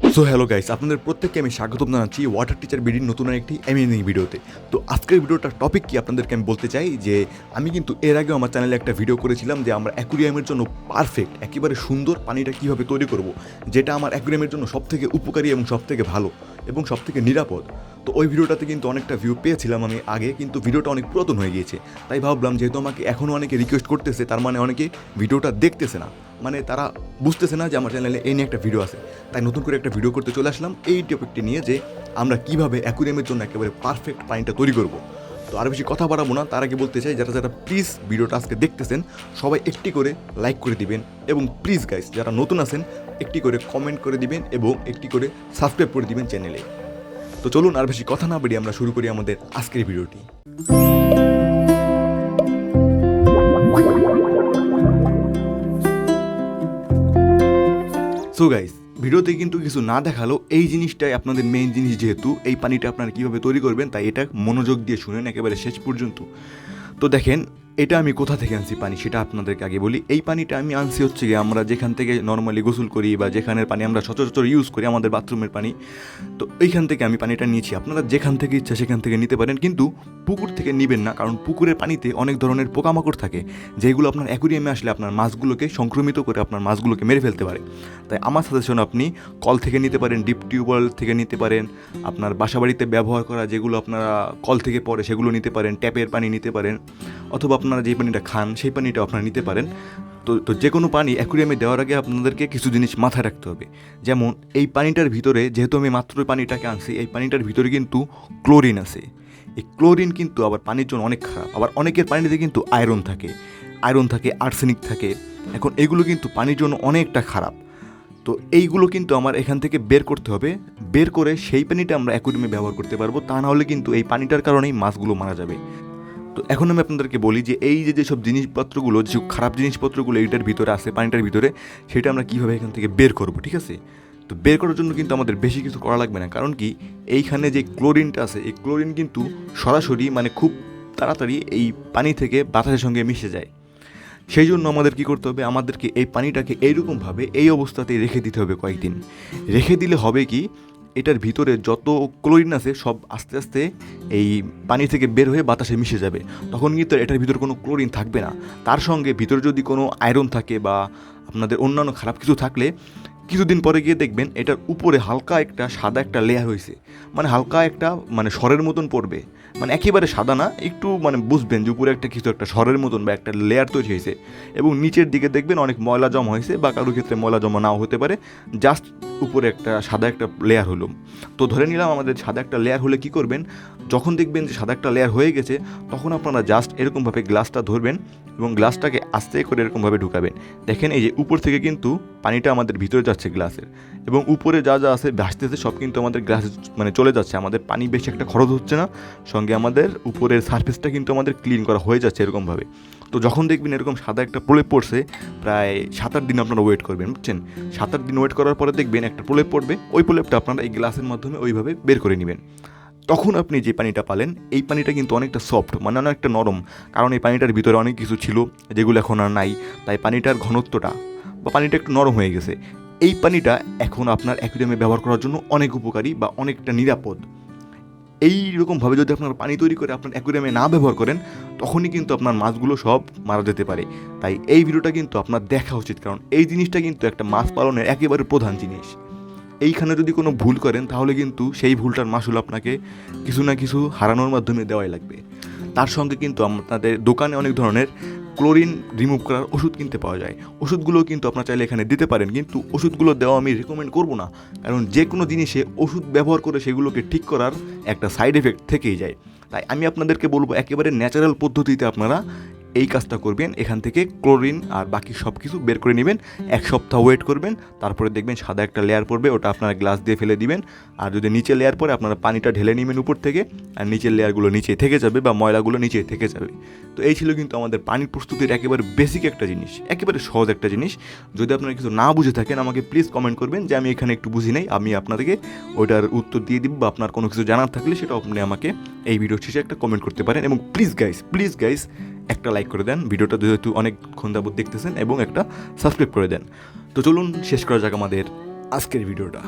So hello guys আপনাদের প্রত্যেককে আমি স্বাগতম জানাচ্ছি ওয়াটার টিচার বিডির নতুন একটি অ্যামেজিং ভিডিওতে তো আজকের ভিডিওটার টপিক কি আপনাদেরকে আমি বলতে চাই যে, আমি কিন্তু এর আগেও আমার চ্যানেলে একটা ভিডিও করেছিলাম যে, আমরা অ্যাকুরিয়ামের জন্য পারফেক্ট একেবারে সুন্দর পানিটা কীভাবে তৈরি করব, যেটা আমার অ্যাকুরিয়ামের জন্য সবথেকে উপকারী এবং সবথেকে ভালো। এবং সবথেকে নিরাপদ। তো ওই ভিডিওটাতে কিন্তু অনেকটা ভিউ পেয়েছিলাম আমি আগে, কিন্তু ভিডিওটা অনেক পুরাতন হয়ে গিয়েছে। তাই ভাবলাম যেহেতু আমাকে এখনও অনেকে রিকোয়েস্ট করতেছে, তার মানে অনেকে ভিডিওটা দেখতেছে না। মানে তারা বুঝতেছে না যে আমার চ্যানেলে এই নিয়ে একটা ভিডিও আছে। তাই নতুন করে একটা ভিডিও করতে চলে আসলাম এই টপিকটি নিয়ে যে আমরা কীভাবে অ্যাকুরিয়ামের জন্য একেবারে পারফেক্ট পানিটা তৈরি করব। তো আর বেশি কথা বাড়াবো না, তার আগে বলতে চাই, যারা যারা প্লিজ ভিডিওটা আজকে দেখতেছেন, সবাই একটি করে লাইক করে দিবেন। এবং প্লিজ গাইস যারা নতুন আছেন একটি করে কমেন্ট করে দিবেন এবং একটি করে সাবস্ক্রাইব করে দিবেন চ্যানেলে তো চলুন আর বেশি কথা না বেরিয়ে আমরা শুরু করি আমাদের আজকের ভিডিওটি। সো গাইস ভিডিওতে কিন্তু কিছু না দেখাল এই জিনিসটাই আপনাদের মেইন জিনিস যেহেতু, এই পানিটা আপনারা কীভাবে তৈরি করবেন তাই এটা মনোযোগ দিয়ে শুনেন একেবারে শেষ পর্যন্ত। তো দেখেন এটা আমি কোথা থেকে আনছি পানি সেটা আপনাদেরকে আগে বলি। এই পানিটা আমি আনছি হচ্ছে গিয়ে আমরা যেখান থেকে নর্মালি গোসল করি বা যেখানের পানি আমরা সচরাচর ইউজ করি, আমাদের বাথরুমের পানি। তো এইখান থেকে আমি পানিটা নিয়েছি। আপনারা যেখান থেকে ইচ্ছা সেখান থেকে নিতে পারেন, কিন্তু পুকুর থেকে নেবেন না, কারণ পুকুরের পানিতে অনেক ধরনের পোকামাকড় থাকে, যেগুলো আপনার অ্যাকুরিয়ামে আসলে আপনার মাছগুলোকে সংক্রমিত করে আপনার মাছগুলোকে মেরে ফেলতে পারে। তাই আমার সাজেশন আপনি কল থেকে নিতে পারেন ডিপ টিউবওয়েল থেকে নিতে পারেন, আপনার বাসাবাড়িতে ব্যবহার করা যেগুলো আপনারা কল থেকে পড়ে সেগুলো নিতে পারেন ট্যাপের পানি নিতে পারেন, অথবা আপনারা যে পানিটা খান, সেই পানিটা আপনারা নিতে পারেন। তো তো যে কোনো পানি অ্যাকুরিয়ামে দেওয়ার আগে আপনাদেরকে কিছু জিনিস মাথায় রাখতে হবে। যেমন, এই পানিটার ভিতরে, যেহেতু আমি মাত্র পানিটাকে আনছি, এই পানিটার ভিতরে কিন্তু ক্লোরিন আছে। এই ক্লোরিন কিন্তু আবার পানির জন্য অনেক খারাপ। আবার অনেকের পানিতে কিন্তু আয়রন থাকে। আয়রন থাকে, আর্সেনিক থাকে। এখন এগুলো কিন্তু পানির জন্য অনেকটা খারাপ। তো এইগুলো কিন্তু আমার এখান থেকে বের করতে হবে। বের করে সেই পানিটা আমরা অ্যাকুরিয়ামে ব্যবহার করতে পারব। তা না হলে কিন্তু এই পানিটার কারণেই মাছগুলো মারা যাবে। তো এখন আমি আপনাদেরকে বলি যে এই যে যেসব জিনিসপত্রগুলো, যেসব খারাপ জিনিসপত্রগুলো এইটার ভিতরে আছে, পানিটার ভিতরে, সেটা আমরা কীভাবে এখান থেকে বের করব, ঠিক আছে? তো বের করার জন্য কিন্তু আমাদের বেশি কিছু করা লাগবে না। কারণ কি? এইখানে যে ক্লোরিনটা আছে, এই ক্লোরিন কিন্তু সরাসরি মানে খুব তাড়াতাড়ি এই পানি থেকে বাতাসের সঙ্গে মিশে যায়। সেই জন্য আমাদের কি করতে হবে? আমাদেরকে এই পানিটাকে এইরকমভাবে এই অবস্থাতেই রেখে দিতে হবে কয়েকদিন। রেখে দিলে হবে কি? এটার ভিতরে যত ক্লোরিন আছে, সব আস্তে আস্তে এই পানি থেকে বের হয়ে বাতাসে মিশে যাবে। তখন কিন্তু এটার ভিতর কোনো ক্লোরিন থাকবে না। তার সঙ্গে ভিতরে যদি কোনো আয়রন থাকে বা আপনাদের অন্যান্য খারাপ কিছু থাকলে কিছুদিন পরে গিয়ে দেখবেন এটার উপরে হালকা একটা সাদা একটা লেয়ার হয়েছে। মানে হালকা একটা মানে স্বরের মতন পড়বে। মানে একেবারে সাদা না, একটু মানে বুঝবেন যে উপরে একটা কিছু একটা স্বরের মতন বা একটা লেয়ার তৈরি হয়েছে। এবং নিচের দিকে দেখবেন অনেক ময়লা জমা হয়েছে বা কারোর ক্ষেত্রে ময়লা জমা নাও হতে পারে। জাস্ট উপরে একটা সাদা একটা লেয়ার হলো। তো ধরে নিলাম আমাদের সাদা একটা লেয়ার হলে কি করবেন? যখন দেখবেন যে সাদা একটা লেয়ার হয়ে গেছে, তখন আপনারা জাস্ট এরকমভাবে গ্লাসটা ধরবেন এবং গ্লাসটাকে আস্তে করে এরকমভাবে ঢুকাবেন। দেখেন এই যে উপর থেকে কিন্তু পানিটা আমাদের ভিতরে যাচ্ছে গ্লাসের। এবং উপরে যা যা আছে, ভাসতেছে, সব কিন্তু আমাদের গ্লাসে মানে চলে যাচ্ছে। আমাদের পানি বেশি একটা খরচ হচ্ছে না। সঙ্গে আমাদের উপরের সারফেসটা কিন্তু আমাদের ক্লিন করা হয়ে যাচ্ছে এরকমভাবে। তো যখন দেখবেন এরকম সাদা একটা প্রলেপ পড়ছে, প্রায় সাত আট দিন আপনারা ওয়েট করবেন, বুঝছেন? সাত আট দিন ওয়েট করার পরে দেখবেন একটা প্রলেপ পড়বে। ওই প্রলেপটা আপনারা এই গ্লাসের মাধ্যমে ওইভাবে বের করে নেবেন। তখন আপনি যে পানিটা পালেন, এই পানিটা কিন্তু অনেকটা সফট মানে অনেকটা নরম। কারণ এই পানিটার ভিতরে অনেক কিছু ছিল, যেগুলো এখন আর নাই। তাই পানিটার ঘনত্বটা বা পানিটা একটু নরম হয়ে গেছে। এই পানিটা এখন আপনার অ্যাকুরিয়ামে ব্যবহার করার জন্য অনেক উপকারী বা অনেকটা নিরাপদ। এই রকমভাবে যদি আপনার পানি তৈরি করে আপনার অ্যাকুরিয়ামে না ব্যবহার করেন, তখনই কিন্তু আপনার মাছগুলো সব মারা যেতে পারে। তাই এই ভিডিওটা কিন্তু আপনার দেখা উচিত, কারণ এই জিনিসটা কিন্তু একটা মাছ পালনের একেবারে প্রধান জিনিস। এইখানে যদি কোনো ভুল করেন, তাহলে কিন্তু সেই ভুলটার মাসুল আপনাকে কিছু না কিছু হারানোর মাধ্যমে দেওয়াই লাগবে। তার সঙ্গে কিন্তু আপনাদের দোকানে অনেক ধরনের ক্লোরিন রিমুভ করার ওষুধ কিনতে পাওয়া যায়। ওষুধগুলো কিন্তু আপনার চাইলে এখানে দিতে পারেন, কিন্তু ওষুধগুলো দেওয়া আমি রেকমেন্ড করব না। কারণ যে কোনো জিনিসে ওষুধ ব্যবহার করে সেগুলোকে ঠিক করার একটা সাইড এফেক্ট থেকেই যায়। তাই আমি আপনাদেরকে বলব, একেবারে ন্যাচারাল পদ্ধতিতে আপনারা এই কাজটা করবেন, এখান থেকে ক্লোরিন আর বাকি সব কিছু বের করে নেবেন, এক সপ্তাহ ওয়েট করবেন, তারপরে দেখবেন সাদা একটা লেয়ার পড়বে, ওটা আপনারা গ্লাস দিয়ে ফেলে দিবেন, আর যদি নিচে লেয়ার পরে আপনারা পানিটা ঢেলে নেবেন উপর থেকে, আর নিচের লেয়ারগুলো নিচে থেকে যাবে বা ময়লাগুলো নিচে থেকে যাবে। তো এই ছিল কিন্তু আমাদের পানির প্রস্তুতির একেবারে বেসিক একটা জিনিস, একেবারে সহজ একটা জিনিস। যদি আপনারা কিছু না বুঝে থাকেন, আমাকে প্লিজ কমেন্ট করবেন যে আমি এখানে একটু বুঝি নাই, আমি আপনাদেরকে ওইটার উত্তর দিয়ে দিব বা আপনার কোনো কিছু জানার থাকলে সেটা আপনি আমাকে এই ভিডিও শেষে একটা কমেন্ট করতে পারেন। এবং প্লিজ গাইস প্লিজ গাইস একটা লাইক করে দেন, ভিডিওটা যেহেতু অনেক যাবত দেখতেছেন এবং একটা সাবস্ক্রাইব করে দেন। তো চলুন শেষ করা যাক আমাদের আজকের ভিডিওটা।